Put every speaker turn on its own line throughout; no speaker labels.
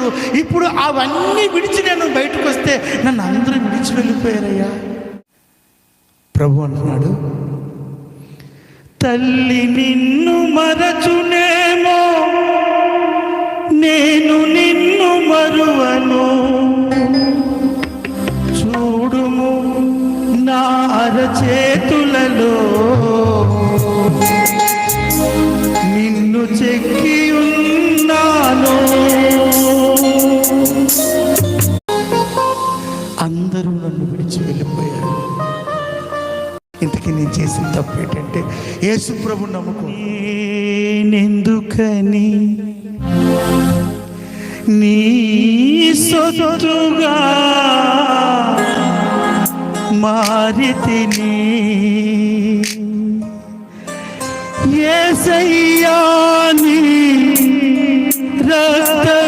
అందరూ ఇప్పుడు అవన్నీ విడిచి నేను బయటకు వస్తే నన్ను అందరూ విడిచి వెళ్ళిపోయారయ్యా. ప్రభు అంటున్నాడు తల్లి నిన్ను మరచునేమో నేను నిన్ను మరువను. చూడుము నా అరచేతులలో నేను చేసిన తప్పు ఏంటంటే యేసు ప్రభు నమ్ముకో నేనెందుకని? నీ సొతుగా మారితిని. ఏసయ్యాని రక్తముచే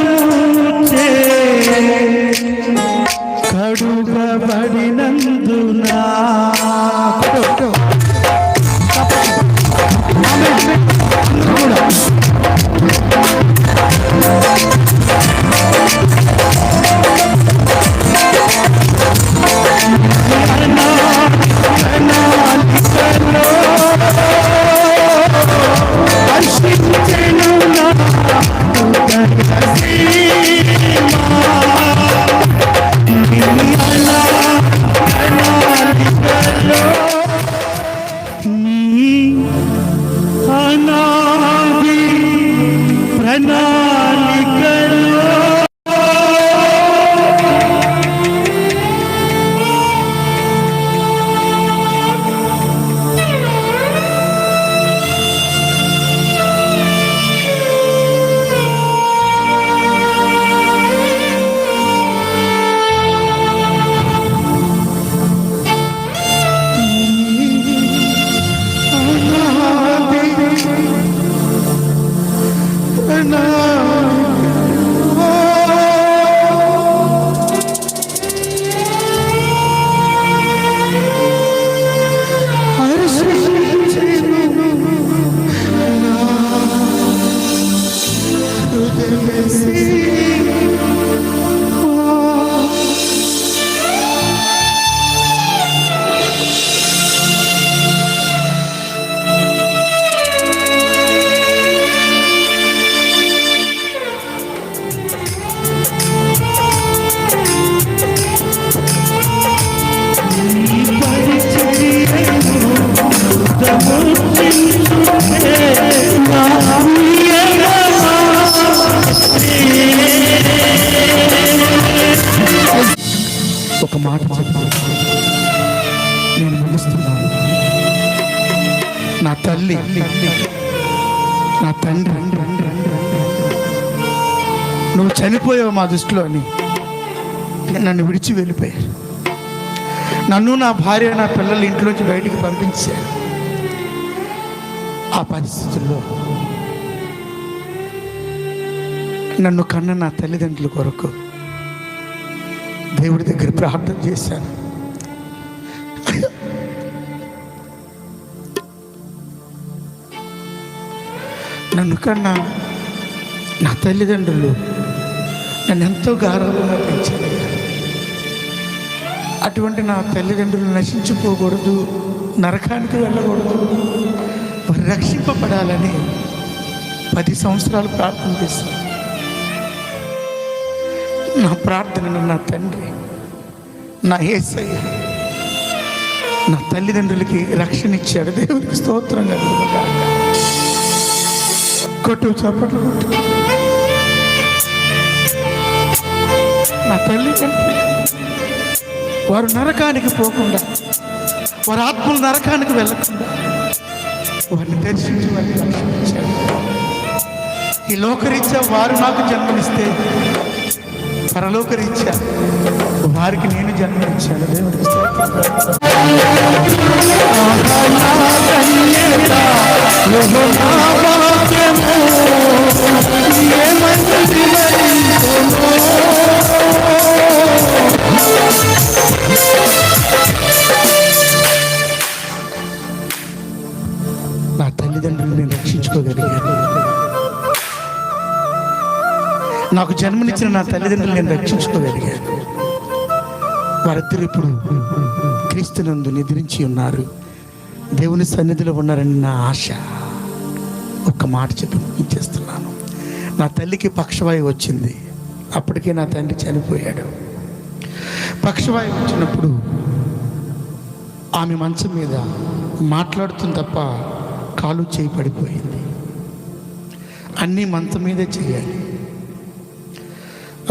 ఒక చనిపోయావు మా దృష్టిలో అని. నన్ను విడిచి వెళ్ళిపోయారు నన్ను నా భార్య నా పిల్లలు ఇంట్లోంచి బయటికి పంపించారు. ఆ పరిస్థితుల్లో నన్ను కన్న నా తల్లిదండ్రుల కొరకు దేవుడి దగ్గర ప్రార్థన చేశాను. నన్ను కన్నా నా తల్లిదండ్రులు నన్ను ఎంతో గౌరవంగా పెంచాను అటువంటి నా తల్లిదండ్రులు నశించిపోకూడదు నరకానికి వెళ్ళకూడదు వారు రక్షింపబడాలని పది సంవత్సరాలు ప్రార్థన చేశాను. నా ప్రార్థనను నా తండ్రి నా ఏసయ్య నా తల్లిదండ్రులకి రక్షణ ఇచ్చాడు. దేవుడికి స్తోత్రం కొట్టు చప్పట్లు కొట్టు. నా తల్లిదండ్రులు వారు నరకానికి పోకుండా వారి ఆత్మలు నరకానికి వెళ్ళకుండా వారిని దర్శించి వారిని రక్షించారు. ఈ లోకరీత్యా వారు నాకు జన్మనిస్తే పరలోకరీత్యా వారికి నేను జన్మనిచ్చాను. దేవుడు ఏమంటే నాకు జన్మనిచ్చిన నా తల్లిదండ్రులు నేను రక్షించుకోగలిగాను. వారిద్దరు ఇప్పుడు క్రీస్తునందు నిద్రించి ఉన్నారు. దేవుని సన్నిధిలో ఉన్నారని నా ఆశ. ఒక్క మాట చెప్పి ఇచ్చేస్తున్నాను నా తల్లికి పక్షవాయు వచ్చింది. అప్పటికే నా తండ్రి చనిపోయాడు. పక్షవాయు వచ్చినప్పుడు ఆమె మంచం మీద మాట్లాడుతుంది తప్ప కాలు చేయి పడిపోయింది. అన్నీ మంచం మీదే చేయాలి.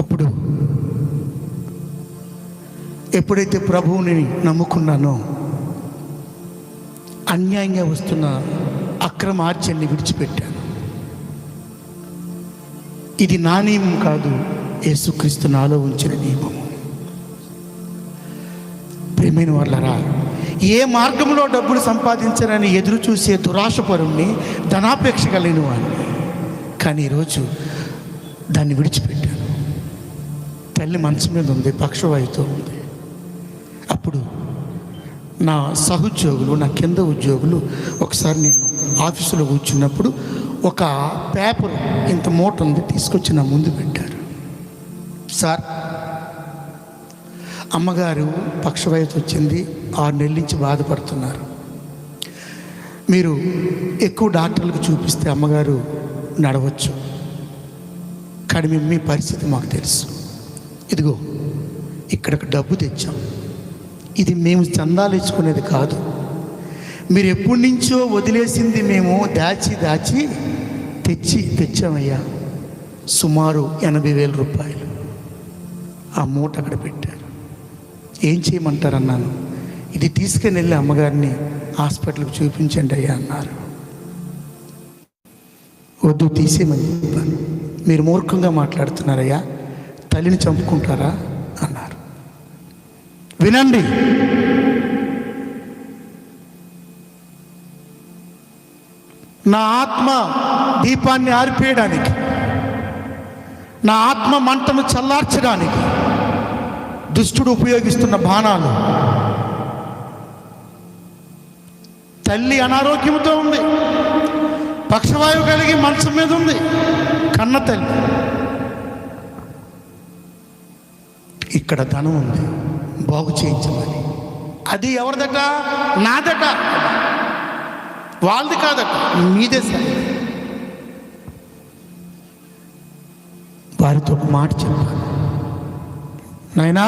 అప్పుడు ఎప్పుడైతే ప్రభువుని నమ్ముకున్నానో అన్యాయంగా వస్తున్న అక్రమార్జన్ని విడిచిపెట్టాను. ఇది నా నియమం కాదు యేసుక్రీస్తు నాలో ఉంచిన నియమం. ప్రేమైన వాళ్ళరా ఏ మార్గంలో డబ్బులు సంపాదించాలని ఎదురు చూసే దురాశపరుణ్ణి ధనాపేక్ష కలిగిన వాడిని. కానీ ఈరోజు దాన్ని విడిచిపెట్టాను. తల్లి మనసు మీద ఉంది పక్షవాయుతో ఉంది. అప్పుడు నా సహోద్యోగులు నా కింద ఉద్యోగులు ఒకసారి నేను ఆఫీసులో కూర్చున్నప్పుడు ఒక పేపర్ ఇంత మూట ఉంది తీసుకొచ్చి నా ముందు పెట్టారు. సార్ అమ్మగారు పక్షవాయుత వచ్చింది ఆరు నెలల నుంచి బాధపడుతున్నారు. మీరు ఎక్కువ డాక్టర్లకు చూపిస్తే అమ్మగారు నడవచ్చు. కానీ మీ పరిస్థితి మాకు తెలుసు. ఇదిగో ఇక్కడికి డబ్బు తెచ్చాం. ఇది మేము చందాలు ఇచ్చుకునేది కాదు. మీరు ఎప్పటి నుంచో వదిలేసింది మేము దాచి దాచి తెచ్చి తెచ్చామయ్యా. సుమారు ఎనభై వేల రూపాయలు. ఆ మూట అక్కడ పెట్టారు. ఏం చేయమంటారన్నాను? ఇది తీసుకుని వెళ్ళి అమ్మగారిని హాస్పిటల్కి చూపించండి అయ్యా అన్నారు. వద్దు తీసేయమని చెప్పాను. మీరు మూర్ఖంగా మాట్లాడుతున్నారయ్యా. తల్లిని చంపుకుంటారా? అన్నారు. వినండి. నా ఆత్మ దీపాన్ని ఆరిపేయడానికి నా ఆత్మ మంటను చల్లార్చడానికి దుష్టుడు ఉపయోగిస్తున్న బాణాలు తల్లి అనారోగ్యంతో ఉంది. పక్షవాయువు కలిగి మంచం మీద ఉంది. కన్న తల్లి. ఇక్కడ ధనం ఉంది. బాగు చేయించమని. అది ఎవరిదట? నాదట. వాళ్ళది కాదట. మీదే సరే వారితో ఒక మాట చెప్పాను నాయనా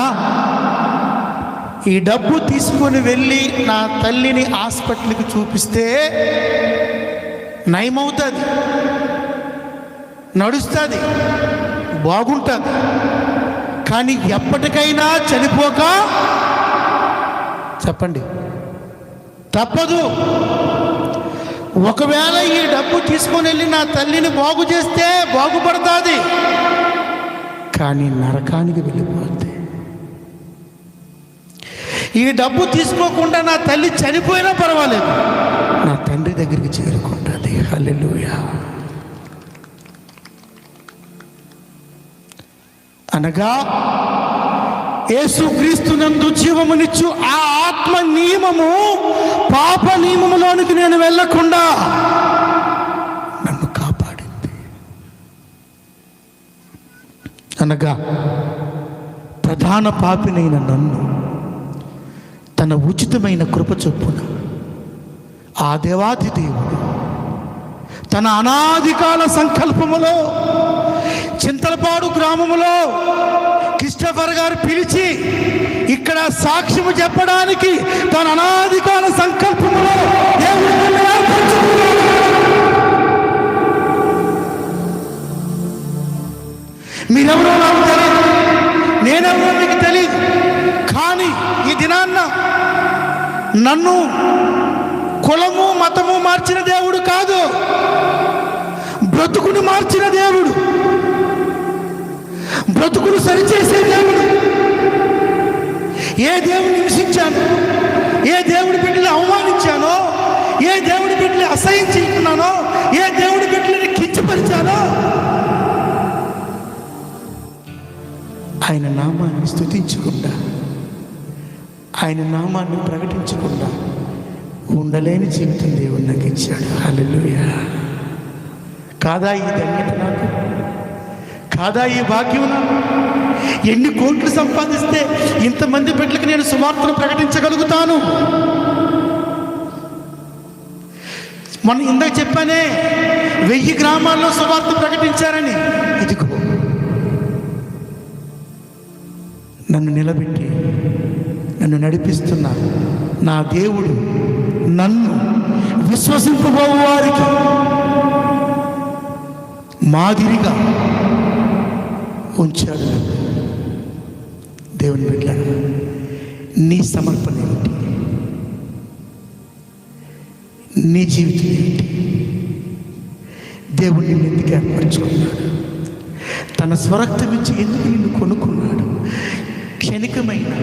ఈ డబ్బు తీసుకొని వెళ్ళి నా తల్లిని హాస్పిటల్కి చూపిస్తే నయమవుతుంది. నడుస్తుంది. బాగుంటుంది. కానీ ఎప్పటికైనా చనిపోక చెప్పండి. తప్పదు. ఒకవేళ ఈ డబ్బు తీసుకొని వెళ్ళి నా తల్లిని బాగు చేస్తే బాగుపడుతుంది. కానీ నరకానికి వెళ్ళిపోద్ది. ఈ డబ్బు తీసుకోకుండా నా తల్లి చనిపోయినా పర్వాలేదు. నా తండ్రి దగ్గరికి చేరుకుంటుంది. హల్లెలూయా. అనగా యేసుక్రీస్తునందు జీవమునిచ్చు ఆ ఆత్మ నియమము పాప నియమములోనికి నేను వెళ్ళకుండా నన్ను కాపాడింది. అనగా ప్రధాన పాపినైన నన్ను తన ఉచితమైన కృప చొప్పున ఆ దేవాది దేవుడు తన అనాదికాల సంకల్పములో చింతలపాడు గ్రామములో క్రిస్టఫర్ గారు పిలిచి ఇక్కడ సాక్ష్యము చెప్పడానికి తన అనాధికార సంకల్పంలో దేవుడు మీరెవరో నాకు తెలియదు నేనెవరో మీకు తెలియదు కానీ ఈ దినాన్న నన్ను కులము మతము మార్చిన దేవుడు కాదు. బ్రతుకుని మార్చిన దేవుడు. బ్రతుకును సరిచేసే దేవుడు. ఏ దేవుని హింసించాను? ఏ దేవుడి బిడ్డలు అవమానించానో? ఏ దేవుడి బిడ్డలు అసహించుకున్నానో? ఏ దేవుడి బిడ్డలని కించపరిచానో? ఆయన నామాన్ని స్థుతించకుండా ఆయన నామాన్ని ప్రకటించకుండా ఉండలేని జీవితం దేవుడు నాకు ఇచ్చాడు. హల్లెలూయా. కాదా ఈ ధన్యత నాకు? కాదా ఈ భాగ్యం? ఎన్ని కోట్లు సంపాదిస్తే ఇంతమంది బిడ్డలకు నేను సువార్తను ప్రకటించగలుగుతాను? మొన్న ఇందాక చెప్పానే వెయ్యి గ్రామాల్లో సువార్త ప్రకటించారని. ఇదిగో నన్ను నిలబెట్టి నన్ను నడిపిస్తున్న నా దేవుడు నన్ను విశ్వసింపబోవు వారికి మాదిరిగా ఉంచాడు. దేవుని పెట్టాడు నీ సమర్పణ ఏమిటి నీ జీవితం ఏమిటి దేవుడు నిన్ను ఎందుకు ఏర్పరచుకున్నాడు? తన స్వరక్తం ఇచ్చి ఎందుకు నిన్ను కొనుక్కున్నాడు? క్షణికమైన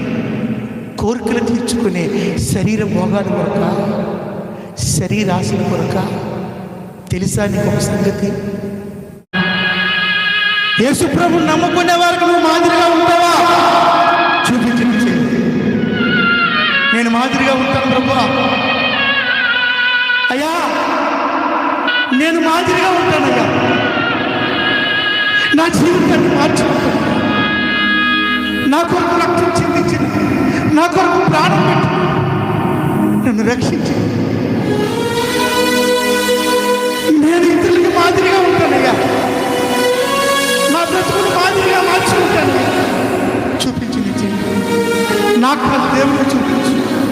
కోరికలు తీర్చుకునే శరీర భోగాల కొరక శరీరాశల కొరక తెలుసా నీకు ఒక సంగతి? యేసుప్రభు నమ్ముకునే వారికి నువ్వు మాదిరిగా ఉంటావా? చూపించి నేను మాదిరిగా ఉంటాను ప్రభు. అయ్యా నేను మాదిరిగా ఉంటానయ్యా నా జీవితాన్ని మార్చుకుంటాను నా కొరకు రక్తం చిందించిన నా కొరకు ప్రాణం పెట్టి నన్ను రక్షించి నేను ఇతరులకి మాదిరిగా ఉంటానయ్యా ছোট বাজ দিয়ে আমার কেন চুপি চুপি নাক ফাঁক দেব চুপি চুপি